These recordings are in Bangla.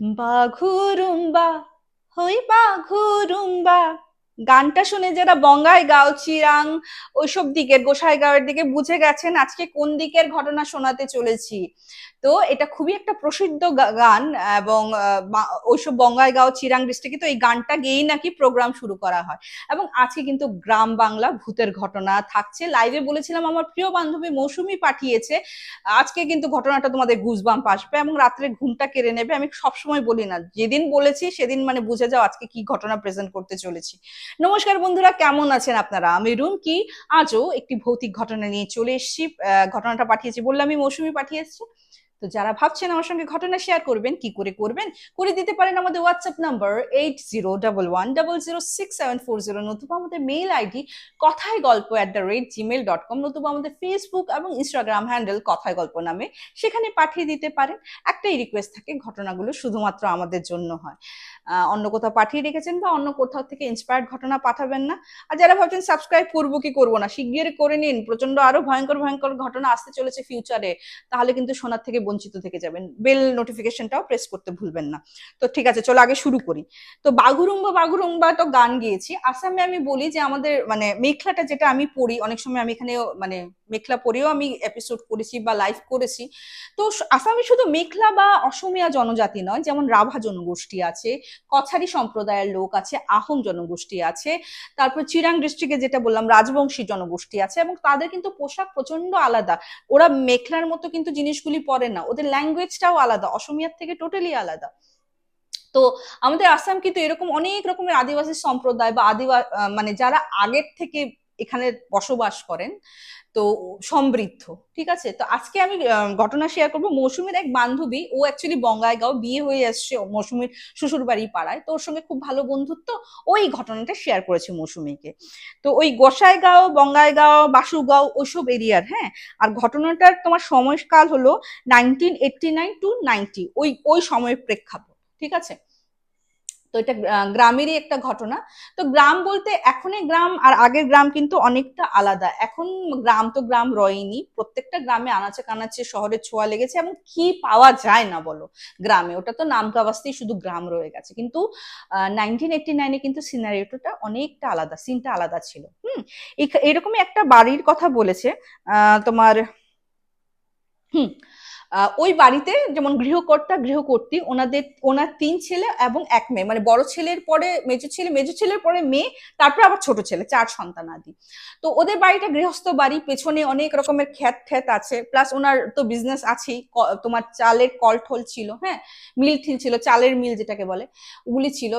বাঘুরুম্বা হই বাঘুরুম্বা গানটা শুনে যারা বঙ্গাই গাও, চিরাং, ওইসব দিকের, গোসাই গাঁয়ের দিকে বুঝে গেছেন আজকে কোন দিকের ঘটনা শোনাতে চলেছি। তো এটা খুবই একটা প্রসিদ্ধ গান এবং ওইসব বঙ্গাইগাঁও চিরাং ডিস্ট্রিক্টে তো এই গানটা গেয়েই নাকি প্রোগ্রাম শুরু করা হয়। এবং আজকে কিন্তু গ্রাম বাংলা ভূতের ঘটনা থাকছে। লাইভে বলেছিলাম, আমার প্রিয় বান্ধবী মৌসুমি পাঠিয়েছে। আজকে কিন্তু ঘটনাটা তোমাদের গুজবাম আসবে এবং রাত্রে ঘুমটা কেড়ে নেবে। আমি সবসময় বলি না, যেদিন বলেছি সেদিন মানে বুঝে যাও আজকে কি ঘটনা প্রেজেন্ট করতে চলেছি। নমস্কার বন্ধুরা, কেমন আছেন আপনারা? আমি রুম কি। আজও একটি ভৌতিক ঘটনা নিয়ে চলে এসেছি। ঘটনাটা পাঠিয়েছি বললাম আমি মৌসুমি পাঠিয়েছি। তো যারা ভাবছেন আমার সঙ্গে ঘটনা শেয়ার করবেন, কি করে করবেন, করে দিতে পারেন আমাদের WhatsApp number eight zero double one double zero six seven four zero নতুবা আমাদের মেইল আইডি কথায় গল্প at the rate Gmail dot com নতুবা আমাদের ফেসবুক এবং ইনস্টাগ্রাম হ্যান্ডেল কথায় গল্প নামে, সেখানে পাঠিয়ে দিতে পারেন। একটাই রিকোয়েস্ট থাকে, ঘটনাগুলো শুধুমাত্র আমাদের জন্য হয়। অন্য কোথাও পাঠিয়ে রেখেছেন বা অন্য কোথাও থেকে ইন্সপায়ার্ড ঘটনা পাঠাবেন না। আর যারা ভাবছেন সাবস্ক্রাইব করব কি করব না শিগগির করে নিন। প্রচণ্ড আরও ভয়ঙ্কর ভয়ঙ্কর ঘটনা আসতে চলেছে ফিউচারে তাহলে কিন্তু শোনার থেকে বঞ্চিত থেকে যাবেন। বেল নোটিফিকেশনটাও প্রেস করতে ভুলবেন না। তো ঠিক আছে, চলো আগে শুরু করি। তো বাগুরুম্বা বাগুরুম্বা তো গান গিয়েছি। আসামে আমি বলি যে আমাদের মানে মেখলাটা যেটা আমি পড়ি, অনেক সময় আমি এখানে মানে মেখলা পরেও আমি এপিসোড করেছি বা লাইভ করেছি। তো আসামে শুধু মেখলা বা অসমিয়া জনজাতি নয়, যেমন রাভা জনগোষ্ঠী আছে, কছারি সম্প্রদায়ের লোক আছে, আহোম জনগোষ্ঠী আছে, তারপর চিরাং ডিস্ট্রিক্টে যেটা বললাম, রাজবংশী জনগোষ্ঠী আছে, এবং তাদের কিন্তু পোশাক প্রচণ্ড আলাদা। ওরা মেখলার মতো কিন্তু জিনিসগুলি পরে না, ওদের ল্যাঙ্গুয়েজটাও আলাদা, অসমিয়ার থেকে টোটালি আলাদা। তো আমাদের আসাম কিন্তু এরকম অনেক রকমের আদিবাসী সম্প্রদায় বা আদিবাস মানে যারা আগের থেকে এখানে বসবাস করেন তো সমৃদ্ধ, ঠিক আছে? তো আজকে আমি ঘটনা শেয়ার করব মৌসুমীর এক বান্ধবী, ও অ্যাকচুয়ালি বঙ্গাইগাঁও বিয়ে হয়ে আসছে মৌসুমীর শ্বশুর বাড়ি পাড়ায় তো ওর সঙ্গে খুব ভালো বন্ধুত্ব ওই ঘটনাটা শেয়ার করেছে মৌসুমীকে। তো ওই গোসাইগাঁও, বঙ্গাইগাঁও, বাসুগাঁও, ওইসব এরিয়ার হ্যাঁ? আর ঘটনাটার তোমার সময়কাল হলো nineteen eighty nine to ninety ওই ওই সময়ের প্রেক্ষাপট, ঠিক আছে? তো এটা গ্রামেরই একটা ঘটনা। তো গ্রাম বলতে এখনই গ্রাম আর আগের গ্রাম কিন্তু অনেকটা আলাদা। এখন গ্রাম তো গ্রাম রয়নি প্রত্যেকটা গ্রামে আনাচে কানাচে শহরের ছোঁয়া লেগেছে এবং কি পাওয়া যায় না বলো। গ্রামে ওটা তো নামকাবাস্তেই শুধু গ্রাম রয়ে গেছে। কিন্তু নাইনটিন এইটটি নাইনে কিন্তু সিনারিওটা অনেকটা আলাদা সিনটা আলাদা ছিল। হুম এরকমই একটা বাড়ির কথা বলেছে তোমার, হুম ওই বাড়িতে যেমন গৃহকর্তা, গৃহকর্ত্রী, ওনাদের, ওনার তিন ছেলে এবং এক মেয়ে। মানে বড় ছেলের পরে মেজো ছেলে, মেজো ছেলের পরে মেয়ে, তারপরে আবার ছোট ছেলে, চার সন্তান আদি। তো ওদের বাড়িটা গৃহস্থ বাড়ি, পেছনে অনেক রকমের খ্যাত খ্যাত আছে। প্লাস ওনার তো বিজনেস আছেই তোমার চালের কল ঠল ছিল হ্যাঁ? মিল ঠিল ছিল, চালের মিল যেটাকে বলে, ওগুলি ছিল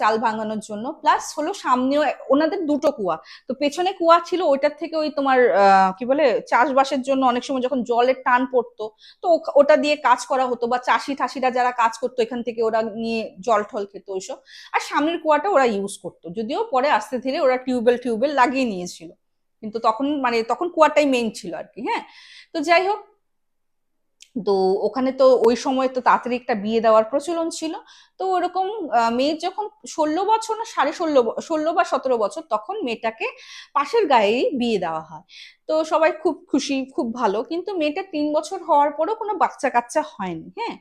চাল ভাঙানোর জন্য। প্লাস হলো সামনেও ওনাদের দুটো কুয়া। তো পেছনে কুয়া ছিল, ওইটার থেকে ওই তোমার কি বলে, চাষবাসের জন্য অনেক সময় যখন জলের টান পড়তো, তো ওটা দিয়ে কাজ করা হতো বা চাষি ঠাসিরা যারা কাজ করতো এখান থেকে ওরা নিয়ে জল ঠল খেত ওইসব। আর সামনের কুয়াটা ওরা ইউজ করতো। যদিও পরে আস্তে ধীরে ওরা টিউবওয়েল টিউবওয়েল লাগিয়ে নিয়েছিল। কিন্তু তখন মানে তখন কুয়াটাই মেইন ছিল আর কি হ্যাঁ? তো যাই হোক তো ওখানে তো ওই সময় তো তাড়াতাড়ি একটা বিয়ে দেওয়ার প্রচলন ছিল। তো ওরকম মেয়ের যখন ষোলো বছর না, সাড়ে ষোলো ষোলো বা সতেরো বছর তখন মেয়েটাকে পাশের গায়েই বিয়ে দেওয়া হয়। তো সবাই খুব খুশি, খুব ভালো। কিন্তু মেয়েটা তিন বছর হওয়ার পরও কোনো বাচ্চা কাচ্চা হয়নি হ্যাঁ?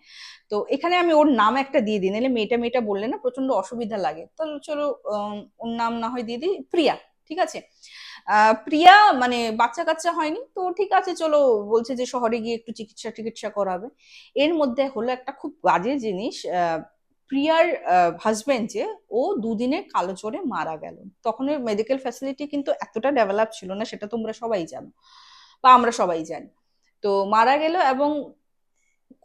তো এখানে আমি ওর নাম একটা দিয়ে দিই, নাহলে মেয়েটা মেয়েটা বললে না প্রচণ্ড অসুবিধা লাগে। তাহলে চলো ওর নাম না হয় দিয়ে দিই, প্রিয়া, ঠিক আছে? প্রিয়া মানে বাচ্চা কাচ্চা হয়নি, তো ঠিক আছে, চলো, বলছে যে শহরে গিয়ে একটু চিকিৎসা টিকিৎসা করাবে। এর মধ্যে হলো একটা খুব বাজে জিনিস প্রিয়ার হাজবেন্ড যে, ও দুদিনে কালো চোরে মারা গেল। তখন মেডিকেল ফ্যাসিলিটি কিন্তু এতটা ডেভেলপ ছিল না, সেটা তোমরা সবাই জানো, বা আমরা সবাই জানি। তো মারা গেল এবং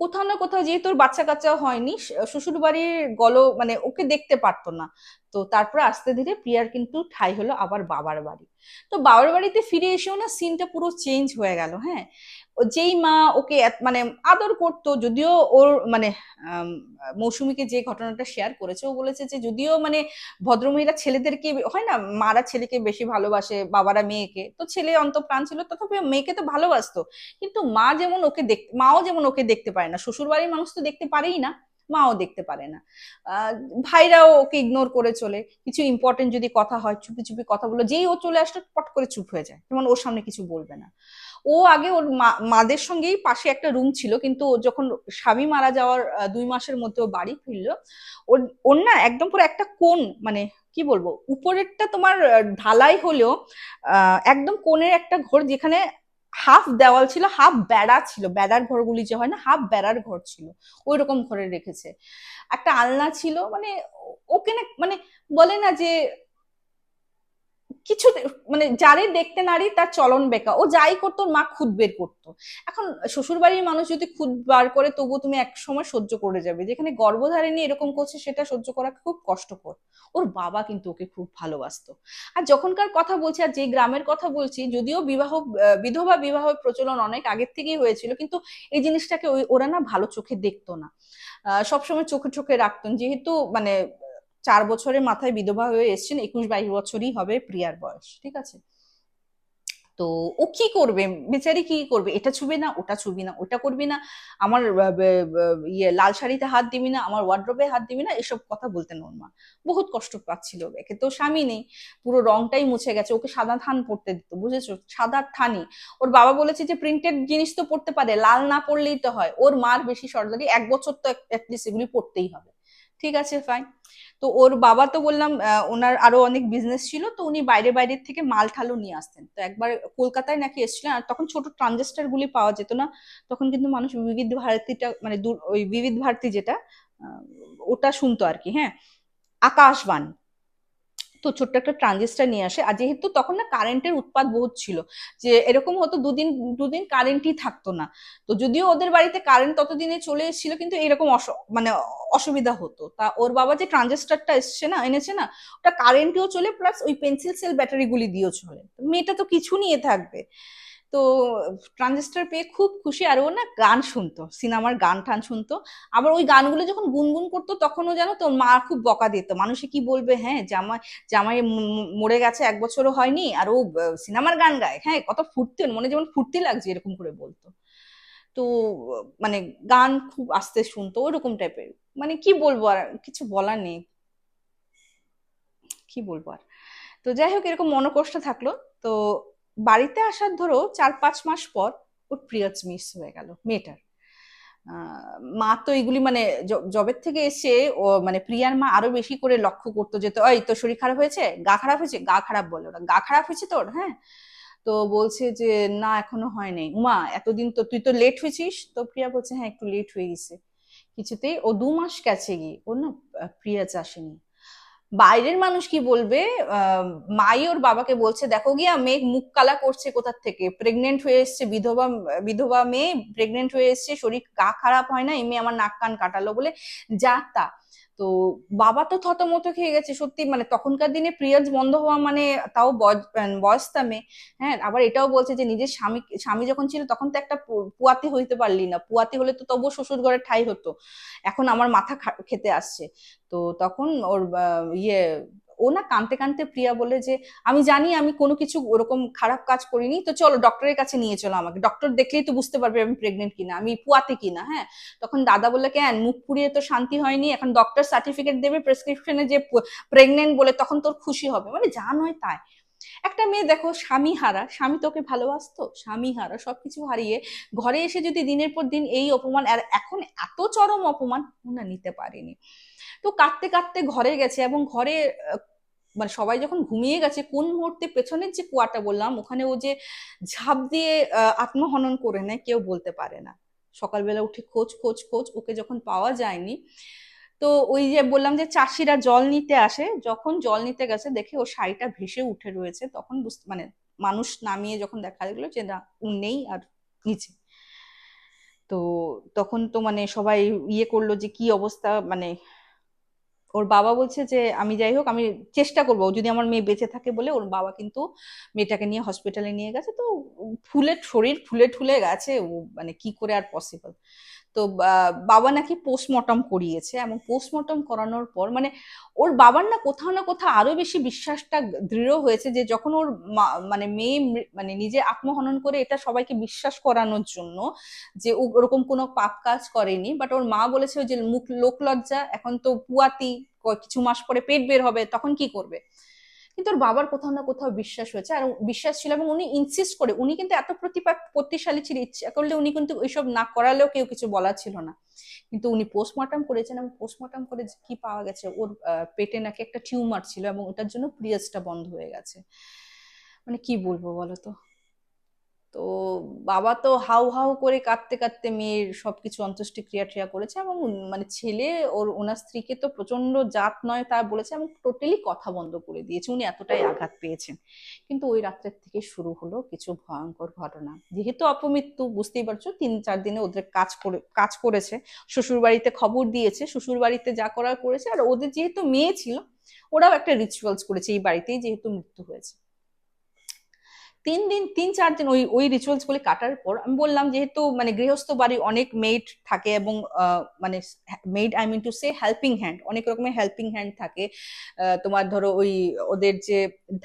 কোথাও না কোথাও যেহেতু বাচ্চা কাচ্চাও হয়নি শ্বশুর বাড়ির গল মানে ওকে দেখতে পারতো না। তো তারপরে আস্তে ধীরে প্রিয়ার কিন্তু ঠাই হলো আবার বাবার বাড়ি। তো বাবার বাড়িতে ফিরে এসেও না সিনটা পুরো চেঞ্জ হয়ে গেল হ্যাঁ? যেই মা ওকে মানে আদর করতো, যদিও ওর মানে মৌসুমীকে যে ঘটনাটা শেয়ার করেছে, ও বলেছে যে যদিও মানে ভদ্রমহিলা ছেলেদেরকে, হয় না, মারা ছেলেকে বেশি ভালোবাসে, বাবারা মেয়েকে, তো ছেলে অন্তপ্রাণ ছিল, তথাপি মেয়েকে তো ভালোবাসতো। কিন্তু মা যেমন ওকে দেখ, মাও যেমন ওকে দেখতে পারে না শ্বশুর বাড়ির মানুষ তো দেখতে পারেই না। মাও দেখতে পারে না। ভাইরাও ওকে ইগনোর করে চলে। কিছু ইম্পর্টেন্ট যদি কথা হয়, চুপি চুপি কথা বলো, যেই ও চলে আসলে, পট করে চুপ হয়ে যায়। যেমন ওর সামনে কিছু বলবে না। ও আগে ওর মাদের সঙ্গেই পাশে একটা রুম ছিল, কিন্তু যখন স্বামী মারা যাওয়ার দুই মাসের মধ্যে ও বাড়ি ফিরলো, ওর ওর না একদম পুরো একটা কোন মানে কি বলব, উপরেরটা তোমার ঢালাই হলেও একদম কোণের একটা ঘর যেখানে হাফ দেওয়াল ছিল, হাফ বেড়া ছিল, বেড়ার ঘরগুলি যে হয় না, হাফ বেড়ার ঘর ছিল ওই রকম ঘরে রেখেছে। একটা আলনা ছিল মানে ওকে না মানে বলে না যে কিছু মানে যারে দেখতে নারী তার চলন বেকা ও যাই করতো মা খুদ বের করতো। এখন শ্বশুর বাড়ির মানুষ যদি খুদ বার করে তবু তুমি এক সময় সহ্য করে যাবে। যেখানে গর্ভধারিণী এরকম করছে, সেটা সহ্য করা খুব কষ্টকর। ওর বাবা কিন্তু ওকে খুব ভালোবাসতো। আর যখনকার কথা বলছি, আর যে গ্রামের কথা বলছি, যদিও বিবাহ বিধবা বিবাহ প্রচলন অনেক আগের থেকেই হয়েছিল, কিন্তু এই জিনিসটাকে ওরা না ভালো চোখে দেখতো না। সবসময় চোখে চোখে রাখতেন যেহেতু মানে চার বছরের মাথায় বিধবা হয়ে এসছেন, একুশ বাইশ বছরই হবে প্রিয়ার বয়স, ঠিক আছে? তো ও কি করবে? বেচারি কি করবে? এটা ছুবে না, ওটা ছুবি না, ওটা করবি না, আমার ইয়ে লাল শাড়িতে হাত দিবি না, আমার ওয়ার্ড্রোবে হাত দিবি না, এসব কথা বলতেন ওর মা। বহুত কষ্ট পাচ্ছিল একে তো স্বামী নেই, পুরো রংটাই মুছে গেছে, ওকে সাদা থান পড়তে দিত, বুঝেছ? সাদা থানি ওর বাবা বলেছে যে প্রিন্টেড জিনিস তো পড়তে পারে, লাল না পড়লেই তো হয়। ওর মার বেশি সরদারি এক বছর তো অ্যাটলিস্ট এগুলি পড়তেই হবে। ঠিক আছে ফাইন তো ওর বাবা তো বললাম ওনার আরও অনেক বিজনেস ছিল, তো উনি বাইরে বাইরে থেকে মাল ঠালও নিয়ে আসতেন। তো একবার কলকাতায় নাকি এসেছিলেন, আর তখন ছোট ট্রানজেস্টার গুলি পাওয়া যেত না, তখন কিন্তু মানুষ বিবিধ ভারতীটা মানে ওই বিবিধ ভারতী যেটা ওটা শুনতো আর কি হ্যাঁ। আকাশবাণী তো ছোট্ট একটা ট্রানজিস্টার নিয়ে আসে। আর যেহেতু তখন না কারেন্টের উৎপাদ বহুত ছিল, যে এরকম হতো দুদিন দুদিন কারেন্টই থাকতো না। তো যদিও ওদের বাড়িতে কারেন্ট ততদিনে চলে এসেছিল, কিন্তু এরকম মানে অসুবিধা হতো। তা ওর বাবা যে ট্রানজিস্টারটা এসছে না, এনেছে না, ওটা কারেন্টেও চলে প্লাস ওই পেন্সিল সেল ব্যাটারিগুলি দিয়েও চলে। মেয়েটা তো কিছু নিয়ে থাকবে। তো ট্রানজিস্টার পেয়ে খুব খুশি, আর ও না গান শুনতো, সিনেমার গান টান শুনতো। আবার ওই গানগুলো যখন গুনগুন করতো তখনও জানো তো মা খুব বকা দিত। মানুষে কি বলবে হ্যাঁ জামাই জামাই মরে গেছে, এক বছরও হয়নি, আর ও সিনেমার গান গায়। হ্যাঁ কত ফুর্তি মনে যেমন ফুর্তি লাগছে এরকম করে বলতো। তো মানে গান খুব আস্তে শুনতো, ওরকম টাইপের। মানে কি বলব আর, কিছু বলার নেই। কি বলব আর। তো যাই হোক, এরকম মনোকষ্ট থাকল। তো বাড়িতে আসার ধরো চার পাঁচ মাস পর ওর প্রিয়াজ মিস হয়ে গেল, মেয়েটার। মা তো এগুলি মানে জবের থেকে এসে ও মানে প্রিয়ার মা আরও বেশি করে লক্ষ্য করতো যে, তো এই তোর শরীর খারাপ হয়েছে? গা খারাপ হয়েছে? গা খারাপ বলে ওরা। গা খারাপ হয়েছে তোর? হ্যাঁ। তো বলছে যে, না, এখনও হয় নাই। উমা, এতদিন তো তুই তো লেট হয়েছিস? তো প্রিয়া বলছে হ্যাঁ একটু লেট হয়ে গেছে। কিছুতেই ও দু মাস গেছে গিয়ে। ও না প্রিয়াজ আসেনি। বাইরের মানুষ কি বলবে? মাই ওর বাবাকে বলছে, দেখো গিয়া, মেয়ে মুখ কালা করছে কোথার থেকে? প্রেগনেন্ট হয়ে এসছে বিধবা বিধবা মেয়ে প্রেগনেন্ট হয়ে এসছে, শরীর কা খারাপ হয় না, এই মেয়ে আমার নাক কান কাটালো বলে যা তা। তো বাবা তো থতমত খেয়ে গেছে, সত্যি মানে তখনকার দিনে পিরিয়ডস বন্ধ হওয়া মানে তাও বয়সটা মেয়ে হ্যাঁ আবার এটাও বলছে যে নিজের স্বামী স্বামী যখন ছিল তখন তো একটা পুয়াতি হইতে পারলি না। পুয়াতি হলে তো তবুও শ্বশুর ঘরে ঠাই হতো। এখন আমার মাথা খেতে আসছে। তো তখন ওর ইয়ে ও না কানতে কানতে প্রিয়া বলে যে, আমি জানি আমি কোনো কিছু ওরকম খারাপ কাজ করিনি, তো চলো ডক্টরের কাছে নিয়ে চলো আমাকে। ডক্টর দেখলেই তো বুঝতে পারবে আমি প্রেগনেন্ট কিনা, আমি পুয়াতে কিনা হ্যাঁ? তখন দাদা বললে কেন মুখ পুড়িয়ে তো শান্তি হয়নি, এখন ডক্টর সার্টিফিকেট দেবে প্রেসক্রিপশনে যে প্রেগনেন্ট বলে তখন তোর খুশি হবে। মানে যা নয় তাই। একটা মেয়ে দেখো, স্বামী হারা, স্বামী তোকে ভালোবাসতো? স্বামী হারা, সবকিছু হারিয়ে ঘরে এসে যদি দিনের পর দিন এই অপমান, আর এখন এত চরম অপমান না নিতে পারেনি। তো কাঁদতে কাঁদতে ঘরে গেছে এবং ঘরে মানে সবাই যখন ঘুমিয়ে গেছে, কোন মুহূর্তে পেছনের যে কুয়াটা বললাম, ওখানে ও যে ঝাঁপ দিয়ে আত্মহনন করে নেয়, কেউ বলতে পারে না। সকালবেলা উঠে খোঁজ খোঁজ খোঁজ, ওকে যখন পাওয়া যায়নি, তো ওই যে বললাম যে চাষিরা জল নিতে আসে, যখন জল নিতে গেছে, দেখে ও শাড়িটা ভেসে উঠে রয়েছে, তখন বুঝতে মানে মানুষ নামিয়ে যখন দেখা গেলো যে না নেই আর নিচে। তো তখন তো মানে সবাই ইয়ে করল যে কি অবস্থা মানে ওর বাবা বলছে যে, আমি যাই হোক, আমি চেষ্টা করব। যদি আমার মেয়ে বেঁচে থাকে বলে, ওর বাবা কিন্তু মেয়েটাকে নিয়ে হসপিটালে নিয়ে গেছে। তো ফুলে, শরীর ফুলে ঠুলে গেছে। ও মানে কি করে আর পসিবল তো বাবা নাকি পোস্টমর্টম করিয়েছে। এবং পোস্টমর্টম করানোর পর মানে ওর বাবার না কোথাও না কোথাও আরও বেশি বিশ্বাসটা দৃঢ় হয়েছে যে, যখন ওর মানে মেয়ে মানে নিজে আত্মহনন করে এটা সবাইকে বিশ্বাস করানোর জন্য যে ওরকম কোনো পাপ কাজ করেনি। বাট ওর মা বলেছে যে, মুখ লোক লজ্জা, এখন তো পুয়াতি কিছু মাস পরে পেট বের হবে, তখন কি করবে? কিন্তু ওর বাবার কোথাও না কোথাও বিশ্বাস হয়েছে। আর বিশ্বাস ছিল এবং উনি ইনসিস্ট করে, উনি কিন্তু এত প্রতিপাত প্রতিশালী ছিল, ইচ্ছা করলে উনি কিন্তু ওইসব না করালেও কেউ কিছু বলা ছিল না। কিন্তু উনি পোস্টমর্টম করেছেন এবং পোস্টমর্টম করে কি পাওয়া গেছে, ওর পেটে নাকি একটা টিউমার ছিল এবং ওটার জন্য প্রিয়াসটা বন্ধ হয়ে গেছে। মানে কি বলব বলো তো? তো বাবা তো হাউ হাউ করে কাঁদতে কাঁদতে মেয়ের সবকিছু অন্ত্যেষ্টিক্রিয়া ট্রিয়া করেছে এবং মানে ছেলে ওর, ওনার স্ত্রীকে তো প্রচণ্ড জাত নয় তা বলেছে এবং টোটালি কথা বন্ধ করে দিয়েছে। উনি এতটাই আঘাত পেয়েছেন। কিন্তু ওই রাত্রের থেকে শুরু হলো কিছু ভয়ঙ্কর ঘটনা। যেহেতু অপমৃত্যু, বুঝতেই পারছ, তিন চার দিনে ওদের কাজ করে, কাজ করেছে। শ্বশুর বাড়িতে খবর দিয়েছে শ্বশুর বাড়িতে যা করার করেছে। আর ওদের যেহেতু মেয়ে ছিল, ওরাও একটা রিচুয়ালস করেছে এই বাড়িতেই যেহেতু মৃত্যু হয়েছে। তিন দিন, তিন, চার দিন ওই ওই রিচুয়ালস গুলি কাটার পর আমি বললাম যেহেতু মানে গৃহস্থ বাড়ি অনেক মেড থাকে এবং মানে maid I mean to say helping hand অনেক রকমের হেল্পিং হ্যান্ড থাকে। তোমার ধরো ওই ওদের যে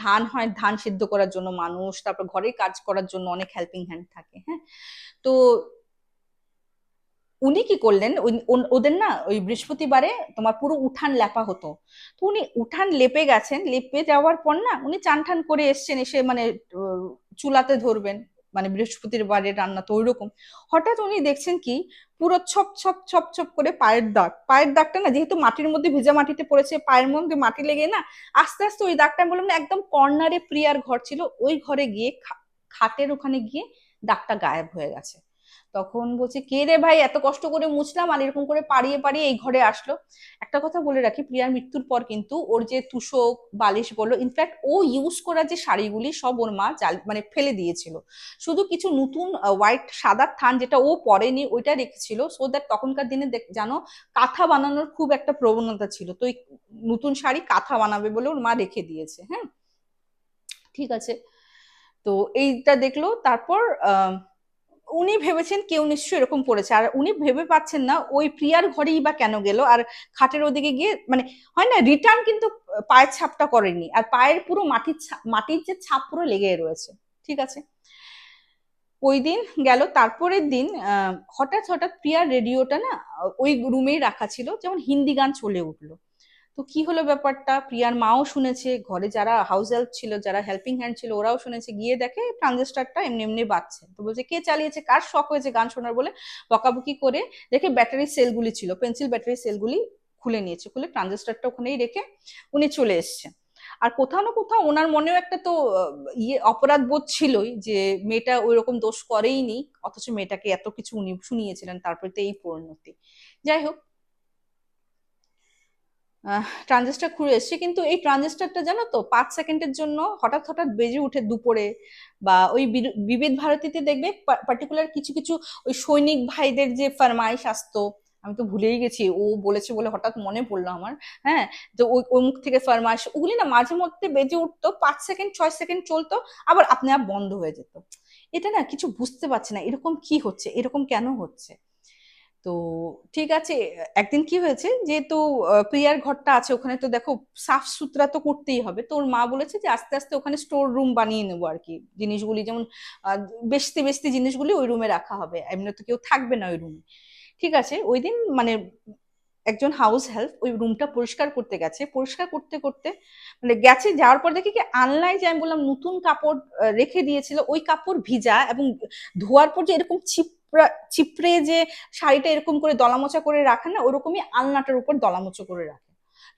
ধান হয়, ধান সিদ্ধ করার জন্য মানুষ, তারপর ঘরে কাজ করার জন্য অনেক হেল্পিং হ্যান্ড থাকে হ্যাঁ? তো উনি কি করলেন? ওদের না ওই বৃহস্পতিবারে তোমার পুরো উঠান লেপা হতো। তো উনি উঠান লেপে গেছেন, লেপে যাওয়ার পর না উনি চান ঠান করে এসছেন, এসে মানে চুলাতে ধরবেন। মানে বৃহস্পতির বারে রান্না তো ওইরকম। হঠাৎ উনি দেখছেন কি, পুরো ছপ ছপ ছপ ছপ করে পায়ের দাগ। পায়ের দাগটা না যেহেতু মাটির মধ্যে ভেজা মাটিতে পড়েছে, পায়ের মধ্যে মাটি লেগে না, আস্তে আস্তে ওই দাগটা বললাম না, একদম কর্নারে প্রিয়ার ঘর ছিল, ওই ঘরে গিয়ে খাটের ওখানে গিয়ে দাগটা গায়েব হয়ে গেছে। তখন বলছে, কে রে ভাই? এত কষ্ট করে মুছলাম আর এরকম করে পাড়িয়ে পাড়িয়ে এই ঘরে আসলো। একটা কথা বলে রাখি, প্রিয়ার মৃত্যুর পর কিন্তু ওর যে তুষক, বালিশ বলল ইনফ্যাক্ট ও ইউজ করা যে শাড়িগুলি সব ওর মা জাল মানে ফেলে দিয়েছিল। শুধু কিছু নতুন হোয়াইট সাদা থান যেটা ও পরেনি, ওইটা রেখেছিল সো দ্যাট তখনকার দিনে জানো, কাঁথা বানানোর খুব একটা প্রবণতা ছিল। তো নতুন শাড়ি কাঁথা বানাবে বলে ওর মা রেখে দিয়েছে হ্যাঁ? ঠিক আছে। তো এইটা দেখল, তারপর, আহ উনি ভেবেছেন কেউ নিশ্চয়ই এরকম পড়েছে। আর উনি ভেবে পাচ্ছেন না, ওই প্রিয়ার ঘরেই বা কেন গেল। আর খাটের ওদিকে গিয়ে মানে হয় না রিটার্ন কিন্তু পায়ের ছাপটা করেনি। আর পায়ের পুরো মাটির মাটির যে ছাপ পুরো লেগে রয়েছে। ঠিক আছে? ওই দিন গেল, তারপরের দিন হঠাৎ হঠাৎ প্রিয়ার রেডিওটা না, ওই রুমেই রাখা ছিল, যেমন হিন্দি গান চলে উঠল। তো কি হলো ব্যাপারটা? প্রিয়ার মাও শুনেছে, ঘরে যারা হাউস হেল্প ছিল, যারা হেল্পিং হ্যান্ড ছিল, ওরাও শুনেছে, গিয়ে দেখে ট্রানজিস্টারটা এমনি এমনি বাজছে। তো বলছে, কে চালিয়েছে? কার শখ হয়েছে? গান শোনার বলে বকাবকি করে দেখে ব্যাটারি সেলগুলি ছিল পেন্সিল ব্যাটারি সেলগুলি খুলে নিয়েছে, খুলে ট্রানজিস্টারটা ওখানেই রেখে উনি চলে এসছে আর কোথাও না কোথাও ওনার মনেও একটা তো ইয়ে অপরাধ বোধ ছিলই যে মেয়েটা ওই রকম দোষ করেই নি অথচ মেয়েটাকে এত কিছু উনি শুনিয়েছিলেন, তারপরে তো এই পরিণতি। যাই হোক ট্রানজিস্টার খুলে এসছে। কিন্তু এই ট্রানজিস্টারটা জানো তো, পাঁচ সেকেন্ডের জন্য হঠাৎ হঠাৎ বেজে উঠে দুপুরে বা ওই বিবিধ ভারতীতে দেখবে পার্টিকুলার কিছু কিছু ওই সৈনিক ভাইদের যে ফরমাইশ আসতো, আমি তো ভুলেই গেছি, ও বলেছে বলে হঠাৎ মনে পড়ল আমার হ্যাঁ? তো ওই ওই মুখ থেকে ফরমাইশ, ওগুলি না মাঝে মধ্যে বেজে উঠতো, পাঁচ সেকেন্ড, ছয় সেকেন্ড চলতো, আবার আপনি আপ বন্ধ হয়ে যেত। এটা না কিছু বুঝতে পারছে না, এরকম কি হচ্ছে, এরকম কেন হচ্ছে? তো ঠিক আছে, একদিন কি হয়েছে যেহেতু প্রিয়ার ঘরটা আছে ওখানে, তো দেখো সাফ সুতরা তো করতেই হবে। তো ওর মা বলেছে যে আস্তে আস্তে ওখানে স্টোর রুম বানিয়ে নেব আর কি জিনিসগুলি যেমন বেশতে বেশতে জিনিসগুলি ওই রুমে রাখা হবে। এমনি তো কেউ থাকবে না ওই রুমে ঠিক আছে, ওই দিন মানে একজন হাউস হেল্প ওই রুমটা পরিষ্কার করতে গেছে। পরিষ্কার করতে করতে মানে গেছে, যাওয়ার পর দেখি কি আনলাই যে আমি বললাম নতুন কাপড় রেখে দিয়েছিল, ওই কাপড় ভিজা এবং ধোয়ার পর যে এরকম ছিপ ছিপড়ে যে শাড়িটা এরকম করে দলামোচা করে রাখা না, ওরকমই আলনাটার উপর দলামোচা করে রাখে,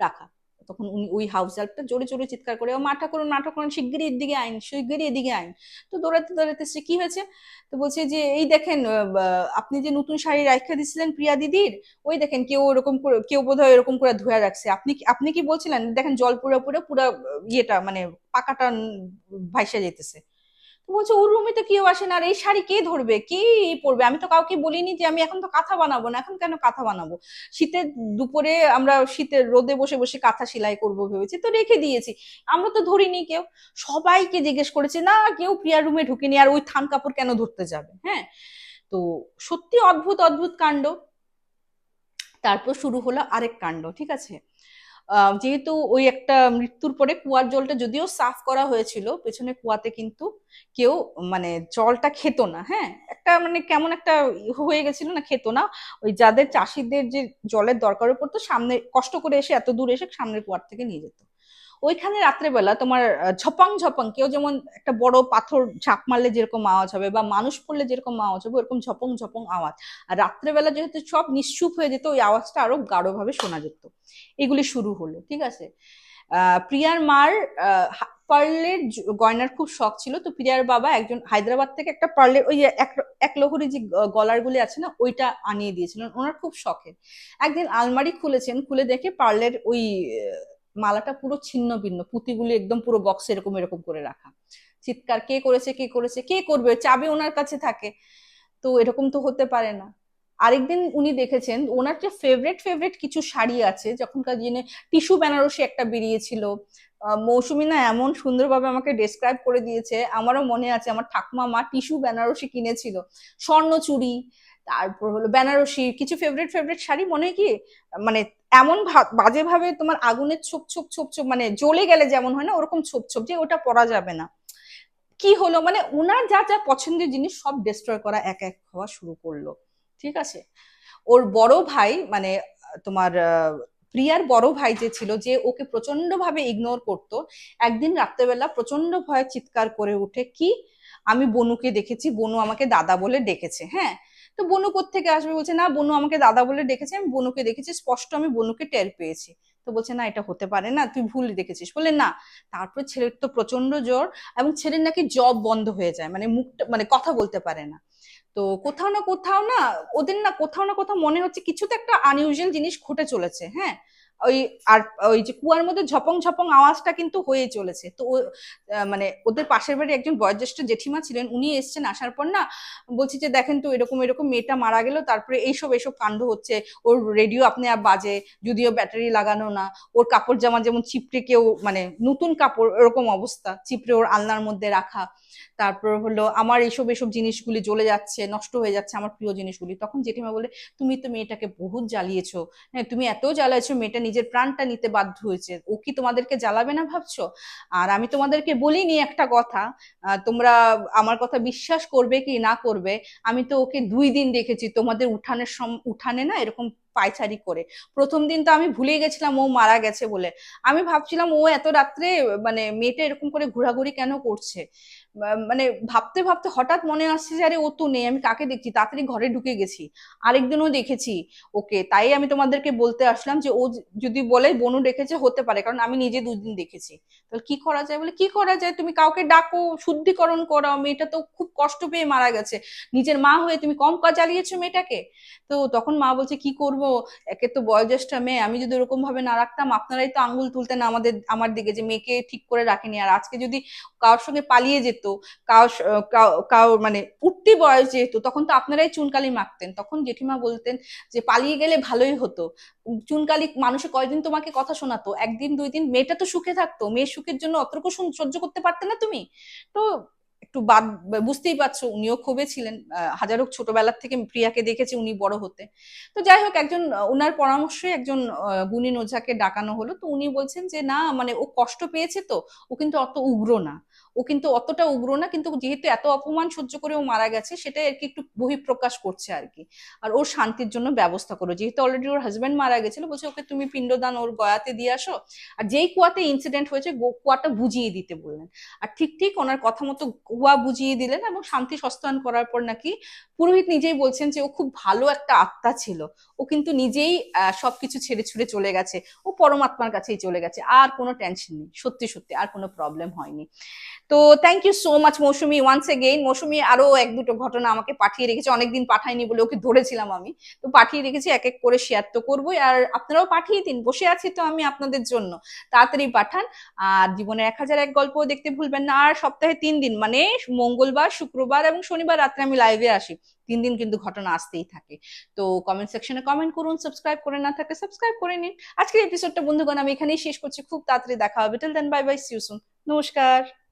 রাখা। তখন উনি ওই হাউস হেল্পটা জোরে জোরে চিৎকার করে, ও মাঠা করুন মাঠা করুন, শিগগিরই এদিকে আইন, শিগগিরই এদিকে আইন। তো দৌড়াতে দৌড়াতে সে কি হয়েছে? তো বলছে যে, এই দেখেন আপনি যে নতুন শাড়ি রাখা দিছিলেন প্রিয়া দিদির, ওই দেখেন কেউ ওরকম করে, কেউ বোধহয় এরকম করে ধোয়া রাখছে। আপনি আপনি কি বলছিলেন? দেখেন জল পুরো পুরো পুরো, ইয়েটা মানে পাকাটা ভাইসা যেতেছে বলছে, ওর রুমে তো কেউ আসে না, আর এই শাড়ি কে ধরবে? কে পরবে? আমি তো কাউকে বলিনি যে আমি এখন তো কাঁথা বানাবো না, এখন কেন কাঁথা বানাবো? শীতের দুপুরে আমরা শীতের রোদে বসে বসে কাঁথা সেলাই করব ভেবেছি, তো রেখে দিয়েছি। আমরা তো ধরিনি কেউ। সবাইকে জিজ্ঞেস করেছে, না, কেউ প্রিয়ার রুমে ঢুকেনি, আর ওই থান কাপড় কেন ধরতে যাবে? হ্যাঁ? তো সত্যি অদ্ভুত অদ্ভুত কাণ্ড। তারপর শুরু হলো আরেক কাণ্ড, ঠিক আছে? যেহেতু ওই একটা মৃত্যুর পরে কুয়ার জলটা যদিও সাফ করা হয়েছিল, পেছনে কুয়াতে কিন্তু কেউ মানে জলটা খেত না হ্যাঁ? একটা মানে কেমন একটা হয়ে গেছিল না, খেত না। ওই যাদের চাষিদের যে জলের দরকার পড়তো সামনে কষ্ট করে এসে এত দূর এসে সামনের কুয়ার থেকে নিয়ে যেত। ওইখানে রাত্রেবেলা তোমার ঝপাং ঝপাং, কেউ যেমন একটা বড় পাথর ঝাঁপ মারলে যেরকম আওয়াজ হবে বা মানুষ পড়লে যেরকম আওয়াজ হবে, ওরকম ঝপং ঝপং আওয়াজ। আর রাত্রেবেলা যেহেতু সব নিশ্চুপ হয়ে যেত, ওই আওয়াজটা আরও গাঢ়ভাবে শোনা যেত। এগুলি শুরু হলো, ঠিক আছে? প্রিয়ার মার পার্লের গয়নার খুব শখ ছিল। তো প্রিয়ার বাবা একজন হায়দ্রাবাদ থেকে একটা পার্লের ওই এক লহরি যে গ- গলার গুলি আছে না, ওইটা আনিয়ে দিয়েছিলেন। ওনার খুব শখের। একদিন আলমারি খুলেছেন, খুলে দেখে পার্লের ওই মালাটা পুরো ছিন্ন ভিন্ন, পুঁতিগুলি একদম পুরো বক্সে এরকম এরকম করে রাখা। চিৎকার, কে করেছে কে করেছে, কে করবে? চাবি ওনার কাছে থাকে। তো এরকম তো হতে পারে না। আরেকদিন উনি দেখেছেন, ওনার যে ফেভারেট ফেভারেট কিছু শাড়ি আছে, যখনকার দিনে টিস্যু বেনারসি একটা বেরিয়েছিল মৌসুমী না এমন সুন্দরভাবে আমাকে ডেসক্রাইব করে দিয়েছে, আমারও মনে আছে, আমার ঠাকুমা মা টিস্যু বেনারসি কিনেছিল। স্বর্ণচুড়ি, তারপর হলো বেনারসি, কিছু ফেভারিট ফেভারিট শাড়ি, মনে কি? মানে এমন বাজেভাবে তোমার আগুনের ছোপ ছোপ ছোপ ছোপ মানে জ্বলে গেলে যেমন হয় না, ওরকম ছোপ ছোপ যে ওটা পরা যাবে না। কি হলো? মানে ওনার যা যা পছন্দের জিনিস সব ডিস্ট্রয় করা এক এক হওয়া শুরু করল। ঠিক আছে? ওর বড় ভাই মানে তোমার প্রিয়ার বড় ভাই যে ছিল, যে ওকে প্রচণ্ড ভাবে ইগনোর করতো, একদিন রাত্রেবেলা প্রচণ্ড ভয়ে চিৎকার করে উঠে, কি? আমি বনুকে দেখেছি, বনু আমাকে দাদা বলে ডেকেছে। হ্যাঁ? তো বনু থেকে আসবে? বলছে, না, বনু আমাকে দাদা বলে ডেকেছে, আমি বনুকে দেখেছি, স্পষ্ট আমি বনুকে টের পেয়েছি। তো বলছে, না, এটা হতে পারে না, তুই ভুল দেখেছিস। বলে না। তারপর ছেলের তো প্রচণ্ড জ্বর এবং ছেলের নাকি জব বন্ধ হয়ে যায় মানে মুখটা মানে কথা বলতে পারে না। তো কোথাও না কোথাও না, ওদের না কোথাও না কোথাও মনে হচ্ছে, কিছু তো একটা আনইউজুয়াল জিনিস ঘটে চলেছে হ্যাঁ? ওই আর ওই যে কুয়ার মধ্যে ঝপং ঝপং আওয়াজটা কিন্তু হয়ে চলেছে। তো মানে ওদের পাশের বাড়ি একজন বয়োজ্যেষ্ঠ জেঠিমা ছিলেন, উনি এসছেন আসার পর না বলছি যে, দেখেন তো এরকম এরকম মেয়েটা মারা গেল, তারপরে এইসব এইসব কাণ্ড হচ্ছে। ওর রেডিও আপনি আর বাজে, যদিও ব্যাটারি লাগানো না। ওর কাপড় জামা যেমন চিপড়ে কেউ মানে নতুন কাপড় এরকম অবস্থা। চিপড়ে ওর আলনার মধ্যে রাখা। তারপর হলো আমার এইসব এইসব জিনিসগুলি জ্বলে যাচ্ছে, নষ্ট হয়ে যাচ্ছে আমার প্রিয় জিনিসগুলি। তখন জেঠিমা বলে, তুমি তো মেয়েটাকে বহুত জ্বালিয়েছো। হ্যাঁ তুমি এত জ্বালাইছো মেয়েটা নিজের প্রাণটা নিতে বাধ্য হয়েছে। ও কি তোমাদেরকে জ্বালাবে না ভাবছ? আর আমি তোমাদেরকে বলিনি একটা কথা তোমরা আমার কথা বিশ্বাস করবে কি না করবে। আমি তো ওকে দুই দিন দেখেছি, তোমাদের উঠানের সম, উঠানে না এরকম পায়চারি করে। প্রথম দিন তো আমি ভুলে গেছিলাম, ও মারা গেছে বলে। আমি ভাবছিলাম ও এত রাত্রে মানে মেয়েটা এরকম করে ঘোরাঘুরি কেন করছে? মানে ভাবতে ভাবতে হঠাৎ মনে আসছে যে, আরে, ও তো নেই, আমি কাকে দেখছি? তাড়াতাড়ি ঘরে ঢুকে গেছি। আরেকদিনও দেখেছি। ওকে, তাই আমি তোমাদেরকে বলতে আসলাম যে, ও যদি বলে, বনু ডেকেছে, হতে পারে, কারণ আমি নিজে দুদিন দেখেছি। তাহলে কি করা যায়? বলে, কি করা যায়? তুমি কাউকে ডাকো, শুদ্ধিকরণ করাও মেয়েটা তো খুব কষ্ট পেয়ে মারা গেছে। নিজের মা হয়ে তুমি কম কাজ জ্বালিয়েছো মেয়েটাকে? তো তখন মা বলছে, কি করব? একে তো বয়োজ্যেষ্ঠ মেয়ে, আমি যদি ওরকম ভাবে না রাখতাম, আপনারাই তো আঙ্গুল তুলতেন আমাদের, আমার দিকে যে মেয়েকে ঠিক করে রাখেনি। আর আজকে যদি কারোর সঙ্গে পালিয়ে যেত কাউ কাউ মানে উঠতি বয়স যেহেতু, তখন তো আপনারাই চুনকালি মাখতেন। তখন জেঠিমা বলতেন যে, পালিয়ে গেলে ভালোই হতো। চুনকালি মানুষে কয়দিন তোমাকে কথা শোনাতো? একদিন, দুই দিন? মেয়েটা তো সুখে থাকতো। মেয়ের সুখের জন্য অতটুকু সহ্য করতে পারতে না তুমি? তো একটু বাদ বুঝতেই পারছ, উনিও ক্ষোভে ছিলেন। হাজার হোক ছোটবেলার থেকে প্রিয়াকে দেখেছে উনি বড় হতে। তো যাই হোক, একজন ওনার পরামর্শে একজন গুণী ওঝাকে ডাকানো হলো। তো উনি বলছেন যে, না মানে ও কষ্ট পেয়েছে তো। ও কিন্তু অত উগ্র না। ও কিন্তু অতটা উগ্র না, কিন্তু যেহেতু এত অপমান সহ্য করে ও মারা গেছে, সেটাই আর কি একটু বহিঃপ্রকাশ করছে আর কি। আর ওর শান্তির জন্য ব্যবস্থা করো। যেহেতু অলরেডি ওর হাজব্যান্ড মারা গেছিল, বলছে ওকে তুমি পিণ্ডদান ওর গয়াতে দিয়ে আসো। আর যেই কুয়াতে ইনসিডেন্ট হয়েছে কুয়াটা বুঝিয়ে দিতে বললেন। আর ঠিক ঠিক ওনার কথা মতো কুয়া বুঝিয়ে দিলেন এবং শান্তি সস্তায়ন করার পর নাকি পুরোহিত নিজেই বলছেন যে ও খুব ভালো একটা আত্মা ছিল। ও কিন্তু নিজেই সবকিছু ছেড়ে ছুড়ে চলে গেছে। ও পরমাত্মার কাছেই চলে গেছে। আর কোনো টেনশন নেই। সত্যি সত্যি আর কোনো প্রবলেম হয়নি। তো thank you so much Mousumi once again Mousumi আরও এক দুটো ঘটনা আমাকে পাঠিয়ে রেখেছে। অনেকদিন পাঠায়নি বলে ওকে ধরেছিলাম আমি। তো পাঠিয়ে রেখেছি, এক এক করে শেয়ার তো করবোই। আর আপনারাও পাঠিয়ে দিন, বসে আছি তো আমি আপনাদের জন্য। তাড়াতাড়ি পাঠান। আর জীবনে এক হাজার এক গল্প দেখতে ভুলবেন না। আর সপ্তাহে তিন দিন মানে মঙ্গলবার, শুক্রবার এবং শনিবার রাত্রে আমি লাইভে আসি। তিন দিন কিন্তু ঘটনা আসতেই থাকে। তো কমেন্ট সেকশনে কমেন্ট করুন সাবস্ক্রাইব করে না থাকলে সাবস্ক্রাইব করে নিন। আজকের এপিসোডটা বন্ধুগণ, আমি এখানেই শেষ করছি। খুব তাড়াতাড়ি দেখা হবে। Till then bye bye see you soon নমস্কার।